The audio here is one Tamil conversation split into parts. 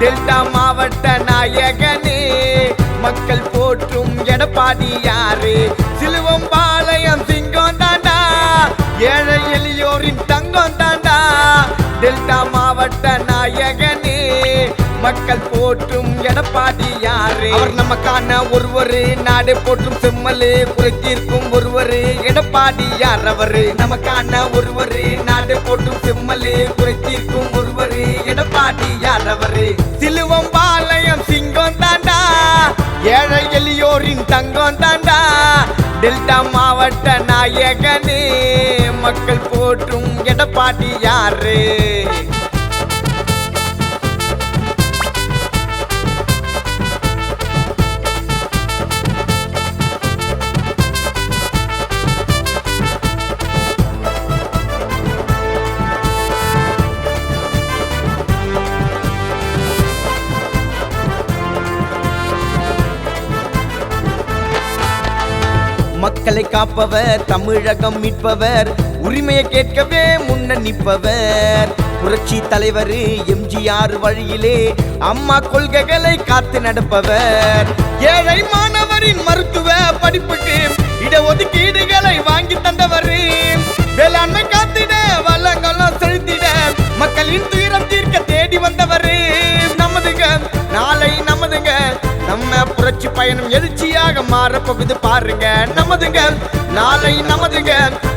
டெல்டா மாவட்ட நாயகனே மக்கள் போற்றும் எடப்பாடி யாரு சிலுவம்பாளையம் சிங்கம் தாண்டா ஏழை எளியோரின் தங்கம் தாண்டா. டெல்டா மாவட்ட நாயகனே மக்கள் போற்றும் எடப்பாடி யாரு அவர் நமக்கான ஒருவரு நாடு போற்றும் செம்மலு குறைத்தீர்க்கும் ஒருவரு எடப்பாடி யார் அவரு. நமக்கான ஒருவரு நாடு போற்றும் செம்மலு குறைத்தீர்க்கும் ஒருவரு எடப்பாடி யார் அவரு. எளியோரின் தாண்டா டெல்டா மாவட்ட நாயகனே மக்கள் போற்றும் எடப்பாட்டி யாரு? மக்களை காப்பவர் தமிழகம் மீட்பவர் உரிமையை கேட்கவே முன்ன நிற்பவர். புரட்சி தலைவர் எம்ஜிஆர் வழியிலே அம்மா கொள்கைகளை காத்து நடப்பவர். ஏழை மாணவரின் மருத்துவ படிப்புக்கு இடஒதுக்கீடுகளை நம்ம புரட்சி பயணம் எழுச்சியாக மாறப்போகுது பாருங்க. நமதுங்க நாளை நமதுங்க.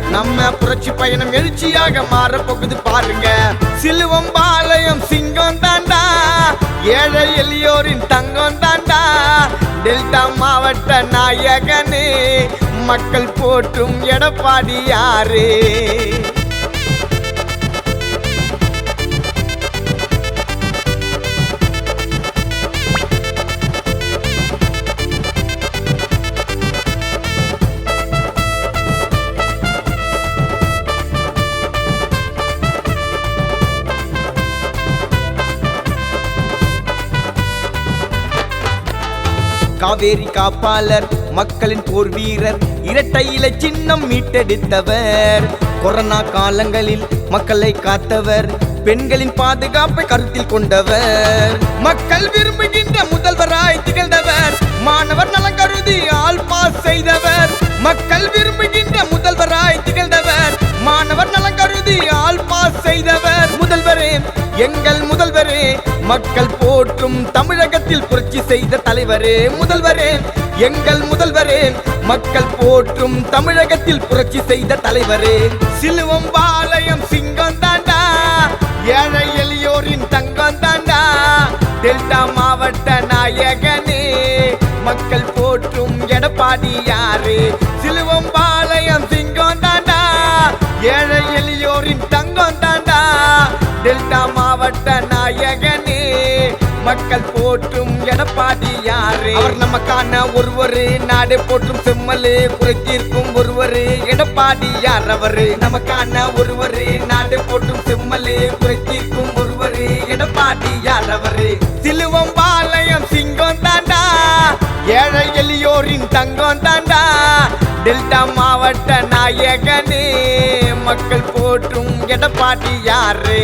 நம்ம புரட்சி பயணம் எழுச்சியாக மாறப்போகுது பாருங்க. சிலுவம் பாளையம் சிங்கம் தாண்டா. ஏழை எளியோரின் தங்கம் தாண்டா. டெல்டா மாவட்ட நாயகனே மக்கள் போற்றும் எடப்பாடி யாரு காவேரி காப்பாளர் மக்களின் போர் வீரர் இரட்டை இலை சின்னம் மீட்டெடுத்தவர். கொரோனா காலங்களில் மக்களை காத்தவர் பெண்களின் பாதுகாப்பை கருத்தில் கொண்டவர். மக்கள் விரும்புகின்ற முதல்வராய் திகழ்ந்தவர் மாணவர் நலன் கருதி ஆள் பாஸ் செய்தவர். மக்கள் விரும்புகின்ற முதல்வராய் திகழ்ந்தவர் மாணவர் நலன் கருதி ஆள் பாஸ் செய்தவர். முதல்வரே எங்கள் முதல்வரே மக்கள் போற்றும் தமிழக செய்த தலைவரே முதல்வரே எங்கள் முதல்வரே. மக்கள் போற்றும் தமிழகத்தில் புரட்சி செய்த தலைவரே. சிலுவம்பாளையம் சிங்கம் தாண்டா. ஏழை எளியோரின் தங்கம் தாண்டா. டெல்டா மாவட்ட நாயகனே மக்கள் போற்றும் எடப்பாடி யாரு. சிலுவம்பாளையம் சிங்கம் தாண்டா. ஏழை எளியோரின் தங்கம் தாண்டா. டெல்டா மாவட்ட மக்கள் போற்றும் எடப்பாடி யாரு அவர் நமக்கான ஒருவரு நாடு போற்றும் செம்மலு குறைத்தீர்க்கும் ஒருவரு எடப்பாடி யார் அவரு. நமக்கான ஒருவரு நாடு போற்றும் செம்மலு குறைத்தீர்க்கும் ஒருவரு எடப்பாடி யார் அவரு சிலுவம்பாளையம் சிங்கம் தாண்டா ஏழை எளியோரின் தங்கம் தாண்டா. டெல்டா மாவட்ட நாயகனே மக்கள் போற்றும் எடப்பாடி யாரு